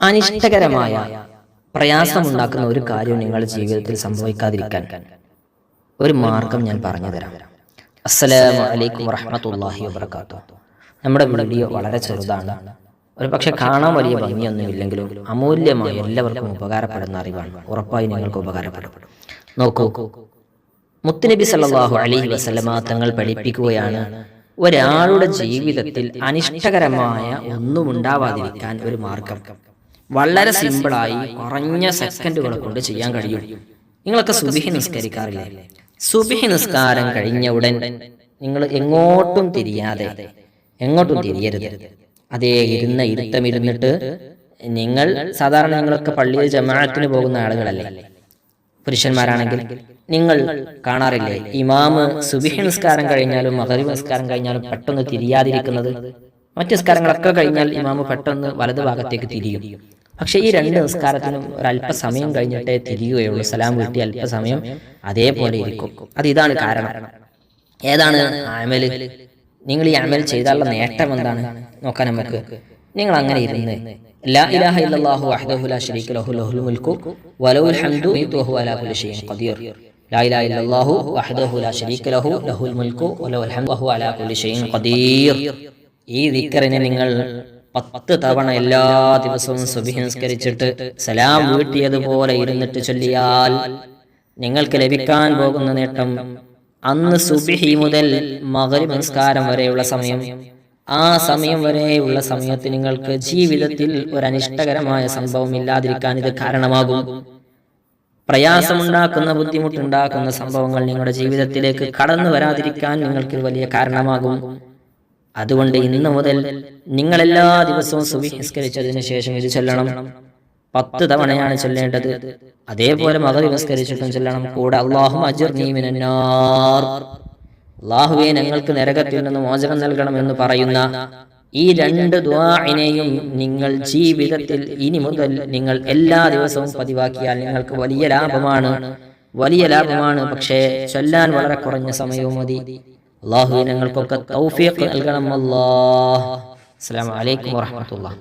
അനിഷ്ടകരമായ പ്രയാസമുണ്ടാക്കുന്ന ഒരു കാര്യം നിങ്ങളുടെ ജീവിതത്തിൽ സംഭവിക്കാതിരിക്കാൻ ഒരു മാർഗം ഞാൻ പറഞ്ഞു തരാം. അസ്സലാമു അലൈക്കും വറഹമത്തല്ലാഹി വബറകാതുഹു നമ്മുടെ വീഡിയോ വളരെ ചെറുതാണ്. ഒരു പക്ഷെ കാണാൻ വലിയ ഭംഗിയൊന്നുമില്ലെങ്കിലും അമൂല്യമായി എല്ലാവർക്കും ഉപകാരപ്പെടുന്ന അറിവാണ്. ഉറപ്പായി നിങ്ങൾക്ക് ഉപകാരപ്പെടും. നോക്കൂ. മുത്തുനബി സല്ലല്ലാഹു അലൈഹി വസല്ലമ തങ്ങൾ പഠിപ്പിക്കുകയാണ് ഒരാളുടെ ജീവിതത്തിൽ അനിഷ്ടകരമായ ഒന്നും ഉണ്ടാവാതിരിക്കാൻ ഒരു മാർഗം. വളരെ സിമ്പിളായി കുറഞ്ഞ സെക്കൻഡുകൾ കൊണ്ട് ചെയ്യാൻ കഴിയും. നിങ്ങളൊക്കെ സുബിഹി നിസ്കരിക്കാറില്ലേ? സുബിഹി നിസ്കാരം കഴിഞ്ഞ ഉടൻ നിങ്ങൾ എങ്ങോട്ടും തിരിയാതെ എങ്ങോട്ടും തിരിയരുത്. അതേ ഇരുന്ന ഇരുത്തം ഇരുന്നിട്ട് നിങ്ങൾ സാധാരണ നിങ്ങളൊക്കെ പള്ളിയിൽ ജമാഅത്തിന് പോകുന്ന ആളുകളല്ലേ? പുരുഷന്മാരാണെങ്കിൽ നിങ്ങൾ കാണാറില്ലേ? ഇമാമ് സുബിഹി നിസ്കാരം കഴിഞ്ഞാലും മകരി നിസ്കാരം കഴിഞ്ഞാലും പെട്ടെന്ന് തിരിയാതിരിക്കുന്നത് മറ്റു നിസ്കാരങ്ങളൊക്കെ കഴിഞ്ഞാൽ ഇമാമ് പെട്ടെന്ന് വലതു ഭാഗത്തേക്ക് തിരിയും. പക്ഷെ ഈ രണ്ട് നിസ്കാരത്തിനും ഒരു അല്പസമയം കഴിഞ്ഞിട്ടേ തിരിയുകയുള്ളൂ. സലാം വീട്ടി അല്പസമയം അതേപോലെ ഇരിക്കും. അത് ഇതാണ് കാരണം. ഏതാണ് ആമൽ നിങ്ങൾ ഈ അമൽ ചെയ്താലുള്ള നേട്ടം എന്താണ്? നോക്കാൻ നമുക്ക്. നിങ്ങൾ അങ്ങനെ ഇരുന്ന് ലാ ഇലാഹ ഇല്ലല്ലാഹു ലാ ശരീക ലഹു ലഹുൽ വലഹുൽ ഹംദു അലാ കുല്ലി ഖദീർ. ലാ ഇലാഹ ഇല്ലല്ലാഹു ലാ ശരീക ലഹു ലഹുൽ വലഹുൽ ഹംദു അലാ കുല്ലി ഖദീർ. ഈ ദിക്റിനെ നിങ്ങൾ പത്ത് തവണ എല്ലാ ദിവസവും സുബ്ഹി നിസ്കരിച്ചിട്ട് സലാം വീട്ടിയതുപോലെ ഇരുന്നിട്ട് ചൊല്ലിയാൽ നിങ്ങൾക്ക് ലഭിക്കാൻ പോകുന്ന നേട്ടം അന്ന് സുബിഹി മുതൽ മകരി നമസ്കാരം വരെയുള്ള സമയം. ആ സമയം വരെയുള്ള സമയത്ത് നിങ്ങൾക്ക് ജീവിതത്തിൽ ഒരു അനിഷ്ടകരമായ സംഭവം ഇല്ലാതിരിക്കാൻ ഇത് കാരണമാകും. പ്രയാസമുണ്ടാക്കുന്ന ബുദ്ധിമുട്ടുണ്ടാക്കുന്ന സംഭവങ്ങൾ നിങ്ങളുടെ ജീവിതത്തിലേക്ക് കടന്നു വരാതിരിക്കാൻ നിങ്ങൾക്ക് വലിയ കാരണമാകും. അതുകൊണ്ട് ഇന്ന് മുതൽ നിങ്ങൾ എല്ലാ ദിവസവും സുവിസ്കരിച്ചതിന് ശേഷം ഇത് ചൊല്ലണം. പത്ത് തവണയാണ് ചൊല്ലേണ്ടത്. അതേപോലെ മത വിമസ്കരിച്ചിട്ടും ചൊല്ലണം. കൂടെ അള്ളാഹു അജിർനീമിനാർ അള്ളാഹുവെ ഞങ്ങൾക്ക് നരകത്തിൽ നിന്ന് മോചനം നൽകണമെന്ന് പറയുന്ന ഈ രണ്ട് ദ്വാഇനെയും നിങ്ങൾ ജീവിതത്തിൽ ഇനി മുതൽ നിങ്ങൾ എല്ലാ ദിവസവും പതിവാക്കിയാൽ നിങ്ങൾക്ക് വലിയ ലാഭമാണ്. വലിയ ലാഭമാണ്. പക്ഷേ ചൊല്ലാൻ വളരെ കുറഞ്ഞ സമയവും മതി. അള്ളാഹുവെ ഞങ്ങൾക്കൊക്കെ തൗഫീഖ് നൽകണം അല്ലാഹ് അസ്സലാമു അലൈക്കും വറഹ്മത്തുള്ളാഹി.